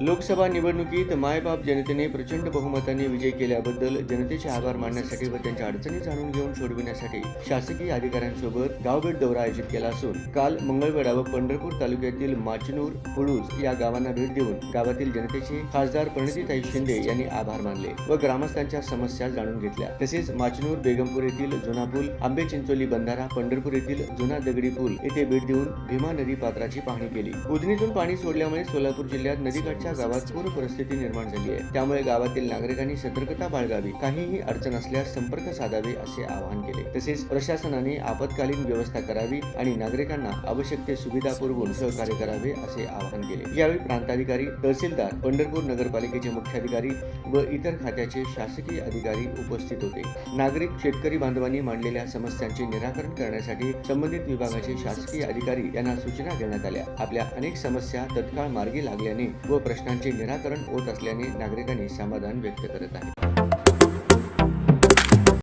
लोकसभा निवडणुकीत मायबाप जनतेने प्रचंड बहुमताने विजय केल्याबद्दल जनतेचे आभार मानण्यासाठी व त्यांच्या अडचणी जाणून घेऊन सोडविण्यासाठी शासकीय अधिकाऱ्यांसोबत गावभेट दौरा आयोजित केला असून काल मंगळवेढा व पंढरपूर तालुक्यातील माचनूर हुळूज या गावांना भेट देऊन गावातील जनतेचे खासदार प्रणितीताई शिंदे यांनी आभार मानले व ग्रामस्थांच्या समस्या जाणून घेतल्या. तसेच माचनूर बेगमपूर येथील जुना पूल आंबे चिंचोली बंधारा पंढरपूर येथील जुना दगडी पूल येथे भेट देऊन भीमा नदी पात्राची पाहणी केली. उजनीतून पाणी सोडल्यामुळे सोलापूर जिल्ह्यात नदीकाठच्या गावात पूर परिस्थिती निर्माण झाली आहे. त्यामुळे गावातील नागरिकांनी सतर्कता बाळगावी. काहीही अडचण असल्यास संपर्क साधावे असे आवाहन केले. तसेच प्रशासनाने आपत्कालीन व्यवस्था करावी आणि नागरिकांना आवश्यक ते सुविधा पुरवून सहकार्य करावे असे आवाहन केले. यावेळी प्रांताधिकारी तहसीलदार पंढरपूर नगरपालिकेचे मुख्याधिकारी व इतर खात्याचे शासकीय अधिकारी उपस्थित होते. नागरिक शेतकरी बांधवांनी मांडलेल्या समस्यांचे निराकरण करण्यासाठी संबंधित विभागाचे शासकीय अधिकारी यांना सूचना देण्यात आल्या. आपल्या अनेक समस्या तत्काळ मार्गी लागल्याने व प्रश्नांचे निराकरण होत असल्याने नागरिकांनी समाधान व्यक्त करत आहेत.